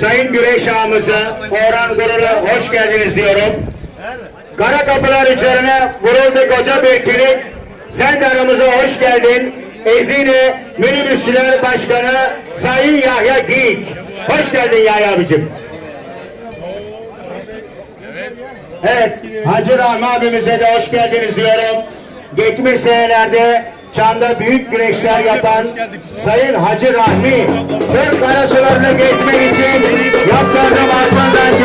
Sayın Güreş ağamıza Orhan Gurul'a hoş geldiniz diyorum. Kara kapılar üzerine vuruldu koca bir kilit. Sen de aramıza hoş geldin. Ezine Minibüsçüler Başkanı Sayın Yahya Giyik. Hoş geldin Yahya abicim. Evet, Hacı Rahmi abimize de hoş geldiniz diyorum. Geçmiş senelerde Çam'da büyük güreşler yapan Sayın Hacı Rahmi, Türk karasularını gezmek için yaptırdım arkamdan